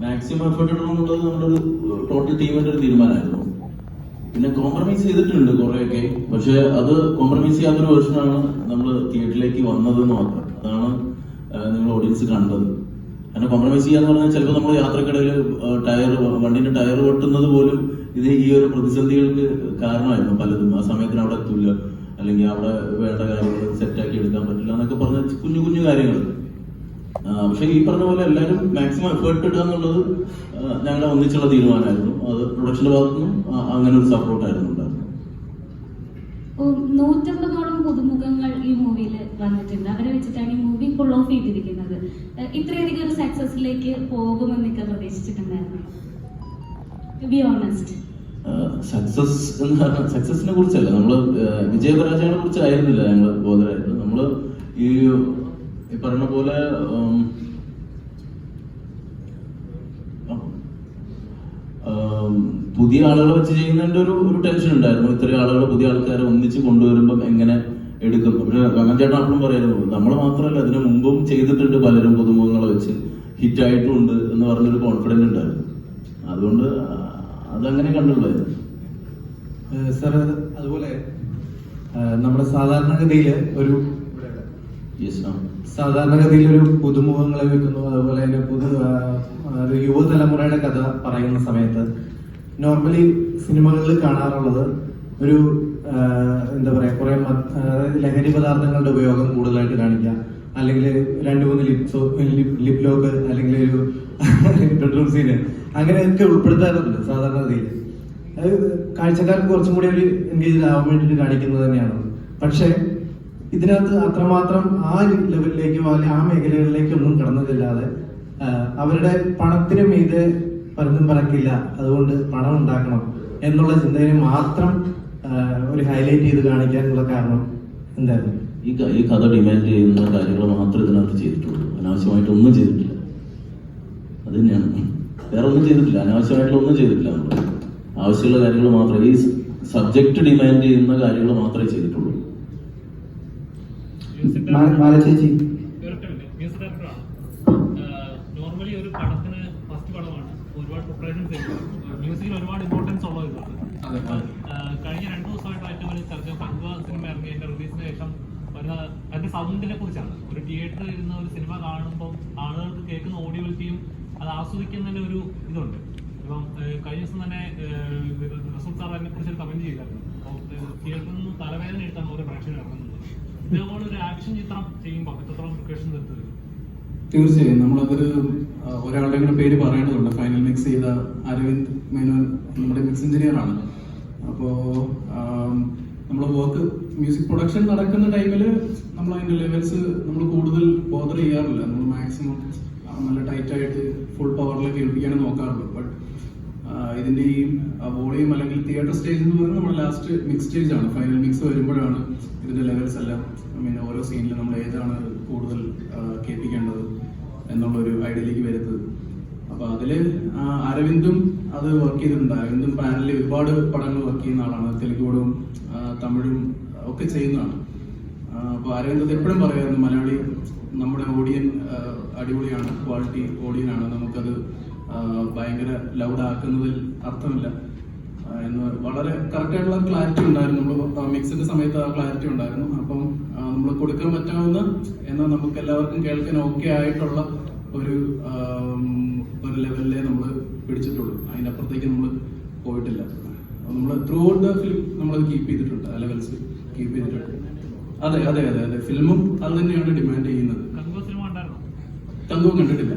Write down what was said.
Maximum effort ഇടണം എന്നുള്ളത് നമ്മുടെ ഒരു ടോട്ടൽ ടീമിന്റെ ഒരു തീരുമാനമായിരുന്നു. പിന്നെ കോംപ്രമൈസ് ചെയ്തിട്ടുണ്ട് കുറെയൊക്കെ. പക്ഷെ അത് കോംപ്രമൈസ് ചെയ്യാത്തൊരു വേർഷനാണ് നമ്മൾ തിയേറ്ററിലേക്ക് വന്നത് മാത്രം. അതാണ് നിങ്ങൾ ഓഡിയൻസ് കണ്ടത്. കാരണം കോംപ്രമൈസ് ചെയ്യാന്ന് പറഞ്ഞാൽ ചിലപ്പോൾ നമ്മൾ യാത്രക്കിടയിൽ ടയർ വണ്ടിന്റെ ടയർ പൊട്ടുന്നത് പോലും ഇത് ഈ ഒരു പ്രതിസന്ധികൾക്ക് കാരണമായിരുന്നു പലതും. ആ സമയത്തിന് അവിടെ എത്തൂല. അല്ലെങ്കിൽ അവിടെ വേണ്ട കാര്യങ്ങൾ സെറ്റാക്കി എടുക്കാൻ പറ്റില്ല എന്നൊക്കെ പറഞ്ഞ കുഞ്ഞു കുഞ്ഞു കാര്യങ്ങൾ. പക്ഷെ ഈ പറഞ്ഞ പോലെ എല്ലാവരും മാക്സിമം എഫേർട്ട് ഇടുക എന്നുള്ളത് ഞങ്ങളെ ഞങ്ങളുടെ ഒന്നിച്ചുള്ള തീരുമാനമായിരുന്നു. അത് പ്രൊഡക്ഷന്റെ ഭാഗത്തുനിന്നും ആ, അങ്ങനെ ഒരു സപ്പോർട്ടായിരുന്നു ഉണ്ടായിരുന്നു ഓ, നൂറ്റമ്പതോളം പുതുമുഖങ്ങൾ ഈ മൂവിയിൽ വന്നിട്ടുണ്ട്. അവരെ വെച്ചിട്ടാണ് ഈ മൂവി ഫുൾ ഓഫ് ചെയ്തിരിക്കുന്നത്. ഇത്രയധികം ഒരു സക്സസിലേക്ക് പോകുമെന്നൊക്കെ പ്രതീക്ഷിച്ചിട്ടുണ്ടായിരുന്നു? ബി ഓണസ്റ്റ് സക്സസ് എന്ന് പറഞ്ഞാൽ സക്സസിനെ കുറിച്ചല്ല. നമ്മൾ ആ, വിജയപരാജയങ്ങളെ കുറിച്ചായിരുന്നില്ല ഞങ്ങൾ ബോധരായിരുന്നു നമ്മൾ ഈ ഈ പറഞ്ഞ പോലെ പുതിയ ആളുകളെ വെച്ച് ചെയ്യുന്നതിന്റെ ഒരു ഒരു ടെൻഷൻ ഉണ്ടായിരുന്നു. ഇത്രയും ആളുകൾ പുതിയ ആൾക്കാരെ ഒന്നിച്ച് കൊണ്ടുവരുമ്പം എങ്ങനെ എടുക്കും? പക്ഷെ ഗംഗൻ ചേട്ടൻ അപ്പോഴും പറയായിരുന്നു നമ്മൾ മാത്രമല്ല അതിനു മുമ്പും ചെയ്തിട്ടുണ്ട് പലരും പുതുമുഖങ്ങളെ വെച്ച്. ഹിറ്റ് ആയിട്ടുണ്ട് എന്ന് പറഞ്ഞൊരു കോൺഫിഡൻസ് ഉണ്ടായിരുന്നു. അതുകൊണ്ട് അതങ്ങനെ കണ്ടുള്ളത് സാർ അതുപോലെ നമ്മുടെ സാധാരണഗതിയിൽ ഒരു സാധാരണഗതിയിൽ ഒരു പുതുമുഖങ്ങളെ വെക്കുന്നു. അതുപോലെ തന്നെ പുതു ഒരു യുവതലമുറയുടെ കഥ പറയുന്ന സമയത്ത് നോർമലി സിനിമകളിൽ കാണാറുള്ളത് ഒരു എന്താ പറയാ കുറെ ലഹരി പദാർത്ഥങ്ങളുടെ ഉപയോഗം കൂടുതലായിട്ട് കാണിക്കുക. അല്ലെങ്കിൽ രണ്ട് മൂന്ന് ലിപ്സോ ലിപ് ലോക്ക് അല്ലെങ്കിൽ ഒരു ബെഡ്റൂം സീന് അങ്ങനെയൊക്കെ ഉൾപ്പെടുത്താറുണ്ട് സാധാരണഗതിയിൽ. അത് കാഴ്ചക്കാർക്ക് കുറച്ചും കൂടി ഒരു എൻഗേജ് ആവാൻ വേണ്ടിയിട്ട് കാണിക്കുന്നത് തന്നെയാണ്. പക്ഷേ ഇതിനകത്ത് അത്രമാത്രം ആ ലെവലിലേക്കോ അല്ലെങ്കിൽ ആ മേഖലകളിലേക്കോ ഒന്നും കടന്നതില്ലാതെ അവരുടെ പണത്തിന് മീതെ പലതും പറക്കില്ല. അതുകൊണ്ട് പണം ഉണ്ടാക്കണം എന്നുള്ള ചിന്തയെ മാത്രം ഒരു ഹൈലൈറ്റ് ചെയ്ത് കാണിക്കാനുള്ള കാരണം എന്തായിരുന്നു? ഈ ഈ കഥ ഡിമാൻഡ് ചെയ്യുന്ന കാര്യങ്ങൾ മാത്രമേ ഇതിനകത്ത് ചെയ്തിട്ടുള്ളൂ. അനാവശ്യമായിട്ട് ഒന്നും ചെയ്തിട്ടില്ല. അത് തന്നെയാണ്. വേറെ ഒന്നും ചെയ്തിട്ടില്ല. അനാവശ്യമായിട്ടുള്ള ഒന്നും ചെയ്തിട്ടില്ല നമ്മൾ ആവശ്യമുള്ള കാര്യങ്ങൾ മാത്രമേ ഈ സബ്ജക്ട് ഡിമാൻഡ് ചെയ്യുന്ന കാര്യങ്ങൾ മാത്രമേ ചെയ്തിട്ടുള്ളൂ. മ്യൂസിക് മാ- മാല ചേച്ചി. ഡയറക്ടറല്ലേ? മ്യൂസിക് ഡയറക്ടറാണ്. നോർമലി ഒരു പടത്തിന് ഫസ്റ്റ് പടമാണ്. ഒരുപാട് പ്രിപ്പറേഷൻസ് മ്യൂസിക്കിൽ ഒരുപാട് ഇമ്പോർട്ടൻസ് ഉള്ള ഇതാണ് കഴിഞ്ഞ രണ്ടു ദിവസമായിട്ട് ഏറ്റവും വലിയ ചർച്ച പങ്കുവ സിനിമ ഇറങ്ങി. അതിന്റെ റിലീസിന് ശേഷം വരുന്ന അതിന്റെ സൗണ്ടിനെ കുറിച്ചാണ്. ഒരു തിയേറ്ററിൽ ഇരുന്ന ഒരു സിനിമ കാണുമ്പോൾ ആളുകൾക്ക് കേൾക്കുന്ന ഓഡിയോലിറ്റിയും അത് ആസ്വദിക്കുന്നതിന് ഒരു ഇതുണ്ട്. ഇപ്പം കഴിഞ്ഞ ദിവസം തന്നെ റസൂൽ സാർ അതിനെ കുറിച്ച് ഒരു കമന്റ് ചെയ്തായിരുന്നു തിയേറ്ററിൽ നിന്ന് തലവേദന എടുത്താണ് ഓരോ പ്രേക്ഷകർ ഇറങ്ങുന്നത്. തീർച്ചയായും. നമ്മളതൊരു ഒരാളുടെ കൂടെ പേര് പറയേണ്ടതുണ്ട് ഫൈനൽ മിക്സ് ചെയ്ത അരവിന്ദ് മേനോൻ നമ്മുടെ മിക്സ് എഞ്ചിനീയർ ആണ്. അപ്പോൾ നമ്മുടെ വർക്ക് മ്യൂസിക് പ്രൊഡക്ഷൻ നടക്കുന്ന ടൈമിൽ നമ്മൾ അതിന്റെ ലെവൽസ് നമ്മൾ കൂടുതൽ ബോദർ ചെയ്യാറില്ല. നമ്മൾ മാക്സിമം നല്ല ടൈറ്റ് ആയിട്ട് ഫുൾ പവറിൽ കേൾപ്പിക്കാനും നോക്കാറുള്ളൂ. ബട്ട് ഇതിന്റെ ഈ വോളിയം അല്ലെങ്കിൽ തിയേറ്റർ സ്റ്റേജ് എന്ന് പറയുന്നത് നമ്മുടെ ലാസ്റ്റ് മിക്സ് സ്റ്റേജ് ആണ്. ഫൈനൽ മിക്സ് വരുമ്പോഴാണ് ഇതിന്റെ ലെവൽസ് എല്ലാം പിന്നെ ഓരോ സീനിലും നമ്മൾ ഏതാണ് കൂടുതൽ കേൾപ്പിക്കേണ്ടത് എന്നുള്ള ഒരു ഐഡിയയിലേക്ക് വരുന്നത്. അപ്പൊ അതിൽ അരവിന്ദും അത് വർക്ക് ചെയ്തിട്ടുണ്ട്. അരവിന്ദും പാനലിൽ ഒരുപാട് പടങ്ങൾ വർക്ക് ചെയ്യുന്ന ആളാണ്. തെലുങ്കോടും തമിഴും ഒക്കെ ചെയ്യുന്നതാണ്. അപ്പൊ അരവിന്ദ് എപ്പോഴും പറയുമായിരുന്നു മലയാളി നമ്മുടെ ഓഡിയൻ അടിപൊളിയാണ് ക്വാളിറ്റി ഓഡിയൻ ആണ്. നമുക്കത് ഭയങ്കര ലൗഡ് ആക്കുന്നതിൽ അർത്ഥമില്ല. എന്ന് വളരെ കറക്റ്റായിട്ടുള്ള ക്ലാരിറ്റി ഉണ്ടായിരുന്നു. നമ്മൾ മിക്സിന്റെ സമയത്ത് ആ ക്ലാരിറ്റി ഉണ്ടായിരുന്നു. അപ്പം നമ്മൾ കൊടുക്കാൻ പറ്റാവുന്ന എന്നാൽ നമുക്ക് എല്ലാവർക്കും കേൾക്കാൻ ഓക്കെ ആയിട്ടുള്ള ഒരു ഒരു ലെവലിലേ നമ്മൾ പിടിച്ചിട്ടുള്ളൂ. അതിനപ്പുറത്തേക്ക് നമ്മൾ പോയിട്ടില്ല. നമ്മൾ ത്രൂ ഔട്ട് ദ ഫിലിം നമ്മൾ കീപ്പ് ചെയ്തിട്ടുണ്ട്. ആ ലെവൽസ് കീപ്പ് ചെയ്തിട്ടുണ്ട്. അതെ അതെ അതെ അതെ. ഫിലിമും അത് തന്നെയാണ് ഡിമാൻഡ് ചെയ്യുന്നത്. തങ്കം കണ്ടിട്ടില്ല.